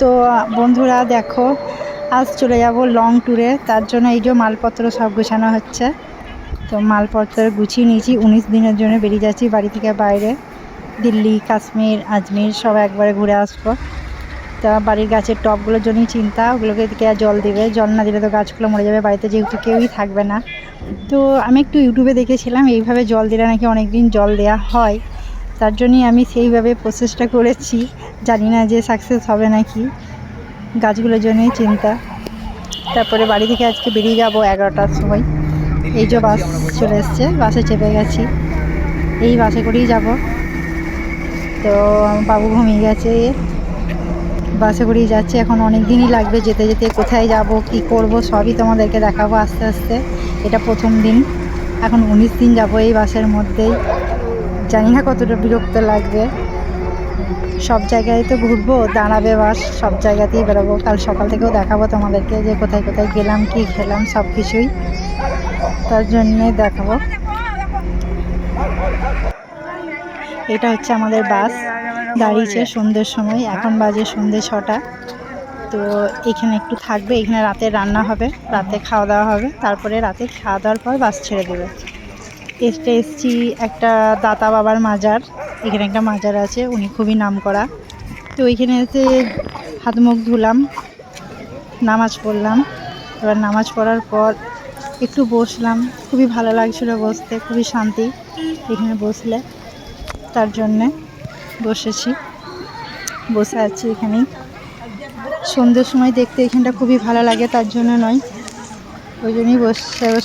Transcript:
তো বন্ধুরা দেখো, আজ চলে যাব লং ট্যুরে তার জন্য এই যে মালপত্র সব গোছানো হচ্ছে। তো মালপত্র গুছিয়ে নিয়েছি। উনিশ দিনের জন্য বেরিয়ে যাচ্ছি বাড়ি থেকে বাইরে। দিল্লি, কাশ্মীর, আজমির সব একবারে ঘুরে আসব। তা বাড়ির গাছের টবগুলোর জন্যই চিন্তা। ওগুলোকে দিকে জল দেবে? জল না দিলে তো গাছগুলো মরে যাবে। বাড়িতে যেহেতু কেউই থাকবে না। তো আমি একটু ইউটিউবে দেখেছিলাম, এইভাবে জল দিলে নাকি অনেক দিন জল দেওয়া হয়। তার জন্যই আমি সেইভাবে প্রসেসটা করেছি। জানি না যে সাকসেস হবে নাকি। গাছগুলোর জন্যই চিন্তা। তারপরে বাড়ি থেকে আজকে বেরিয়ে যাব এগারোটার সময়। এই যে বাস চলে এসছে, বাসে চেপে গেছি। এই বাসে করেই যাব। তো বাবু ঘুমিয়ে গেছে। বাসে করেই যাচ্ছে। এখন অনেক দিনই লাগবে যেতে যেতে, কোথায় যাব, কি করব, সবই তোমাদেরকে দেখাবো আস্তে আস্তে। এটা প্রথম দিন। এখন উনিশ দিন যাব এই বাসের মধ্যেই। জানি না কতটা বিরক্ত লাগবে। সব জায়গায় তো ঘুরবো দাঁড়াবে বাস সব জায়গাতেই বেরোবো। কাল সকাল থেকেও দেখাবো তোমাদেরকে যে কোথায় কোথায় গেলাম, কি খেলাম, সব কিছুই। তার জন্যে দেখাবো। এটা হচ্ছে আমাদের বাস। দাঁড়িয়েছে সন্ধ্যের সময়, এখন বাজে সন্ধ্যে ছটা। তো এখানে একটু থাকবে, এখানে রাতে রান্না হবে, রাতে খাওয়া দাওয়া হবে। তারপরে রাতে খাওয়া দাওয়ার পর বাস ছেড়ে দেবে। এসতে এসছি একটা দাতা বাবার মাজার। এখানে একটা মাজার আছে, উনি খুবই নাম করা তো ওইখানে এসে হাত মুখ ধুলাম, নামাজ পড়লাম। এবার নামাজ পড়ার পর একটু বসলাম। খুবই ভালো লাগছিল বসতে, খুবই শান্তি এখানে বসলে, তার জন্যে বসেছি। বসে আছি এখানেই। সন্ধ্যের সময় দেখতে এখানটা খুবই ভালো লাগে, তার জন্য নয়। ওই জন্যই বসে বসে